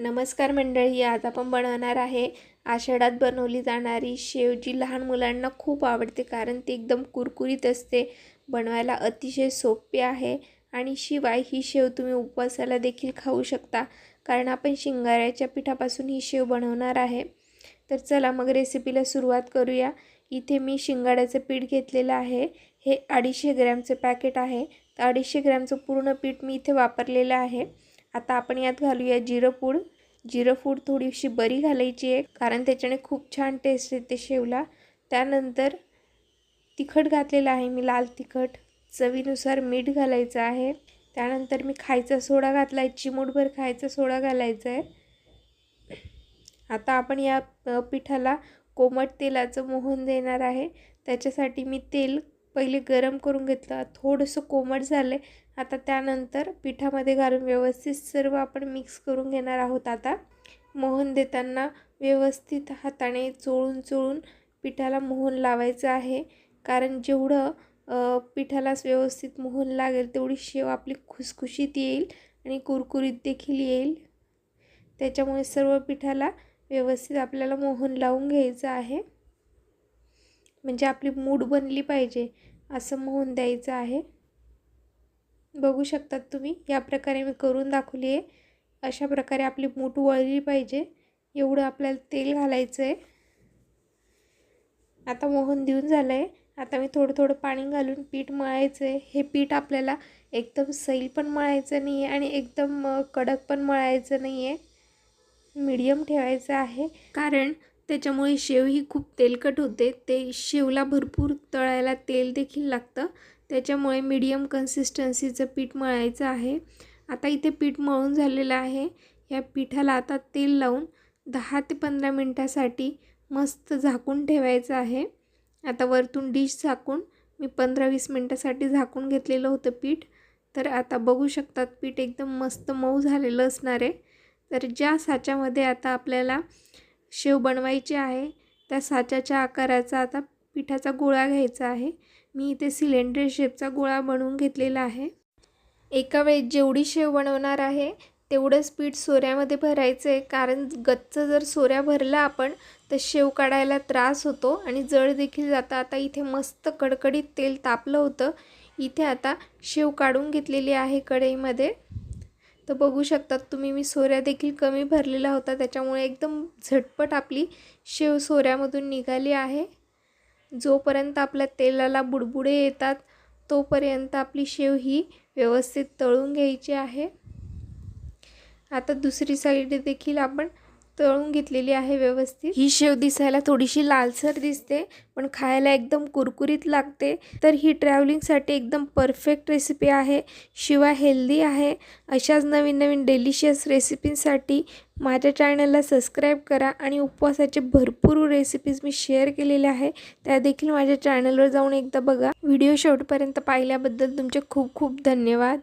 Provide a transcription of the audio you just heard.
नमस्कार मंडळी आज आपण बनवणार आहे आषाढात बनवली जाणारी शेव जी लहान मुलांना खूप आवडते कारण ती एकदम कुरकुरीत असते बनवायला अतिशय सोपी आहे आणि शिवाय ही शेव तुम्ही उपवासाला देखील खाऊ शकता कारण आपण शिंगाऱ्याच्या पिठापासून ही शेव बनवणार आहे. तर चला मग रेसिपीला सुरुवात करूया. इथे मी शिंगाड्याचं पीठ घेतलेलं आहे. हे अडीचशे ग्रॅमचं पॅकेट आहे. तर अडीचशे ग्रॅमचं पूर्ण पीठ मी इथे वापरलेलं आहे. आता आपण यात घालूया जिरं पूड. जिरं पूड थोडीशी बरी घालायची आहे कारण त्याच्याने खूप छान टेस्ट येते शेवला. त्यानंतर तिखट घातलेलं आहे मी लाल तिखट. चवीनुसार मीठ घालायचं आहे. त्यानंतर मी खायचा सोडा घातला आहे चिमूटभर खायचा सोडा घालायचा आहे. आता आपण या पिठाला कोमट तेलाचं मोहन देणार आहे. त्याच्यासाठी मी तेल पहिले गरम करून घेतलं थोडंसं कोमट झालं आहे आता त्यानंतर पिठामध्ये घालून व्यवस्थित सर्व आपण मिक्स करून घेणार आहोत आता. मोहन देताना व्यवस्थित हाताने चोळून चोळून पिठाला मोहन लावायचं आहे. कारण जेवढं पिठाला व्यवस्थित मोहन लागेल तेवढी शेव आपली खुसखुशीत येईल आणि कुरकुरीत देखील येईल. त्याच्यामुळे सर्व पिठाला व्यवस्थित आपल्याला मोहन लावून घ्यायचं आहे. म्हणजे आपली मूड बनली पाहिजे असं मोहन द्यायचं आहे. बघू शकतात तुम्ही या प्रकारे मी करून दाखवली आहे. अशा प्रकारे आपली मूठ वळली पाहिजे. एवढं आपल्याला तेल घालायचं आहे आता मोहन देऊन झालं आहे आता मी थोडं थोडं पाणी घालून पीठ मळायचं आहे हे पीठ आपल्याला एकदम सैल पण मळायचं नाही आहे आणि एकदम कडक पण मळायचं नाही आहे मीडियम ठेवायचं आहे. कारण त्याच्यामुळे शेव ही खूप तेलकट होते. ते शेवला भरपूर तळायला तेल देखील लागतं. त्याच्यामुळे मीडियम कन्सिस्टन्सीचं पीठ मळायचं आहे. आता इथे पीठ मळून झालेलं आहे. या पिठाला आता तेल लावून दहा ते पंधरा मिनटासाठी मस्त झाकून ठेवायचं आहे. आता वरतून डिश झाकून मी पंधरा वीस मिनटासाठी झाकून घेतलेलं होतं पीठ. तर आता बघू शकतात पीठ एकदम मस्त मऊ झालेलं असणार आहे. तर ज्या साच्यामध्ये आता आपल्याला शेव बनवायची आहे. त्या साच्याच्या आकाराचा आता पिठाचा गोळा घ्यायचा आहे. मी इथे सिलेंडर शेपचा गोळा बनवून घेतलेला आहे. एका वेळेस जेवढी शेव बनवणार आहे तेवढंच पीठ सोऱ्यामध्ये भरायचं आहे कारण गच्च जर सोऱ्या भरला आपण तर शेव काढायला त्रास होतो आणि जळ देखील जातं. आता इथे मस्त कडकडीत तेल तापलं होतं. इथे आता शेव काढून घेतलेली आहे कढईमध्ये. तर बघू शकतात तुम्ही मी सोऱ्या देखील कमी भरलेला होता त्याच्यामुळे एकदम झटपट आपली शेव सोऱ्यामधून निघाली आहे. जोपर्यंत आपल्या तेलाला बुडबुडे येतात तोपर्यंत आपली शेव ही व्यवस्थित तळून घ्यायची आहे. आता दुसरी साईड देखील आपण तळून घेतलेली आहे व्यवस्थित. ही शेव दिसायला थोडीशी लालसर दिसते पण खायला एकदम कुरकुरीत लागते. तर ही ट्रॅव्हलिंगसाठी एकदम परफेक्ट रेसिपी आहे. शिवाय हेल्दी आहे. अशाच नवीन नवीन डेलिशियस रेसिपींसाठी माझ्या चॅनलला सबस्क्राईब करा आणि उपवासाचे भरपूर रेसिपीज मी शेअर केलेले आहे. त्या देखील माझ्या चॅनलवर जाऊन एकदा बघा. व्हिडिओ शेवटपर्यंत पाहिल्याबद्दल तुमचे खूप खूप धन्यवाद.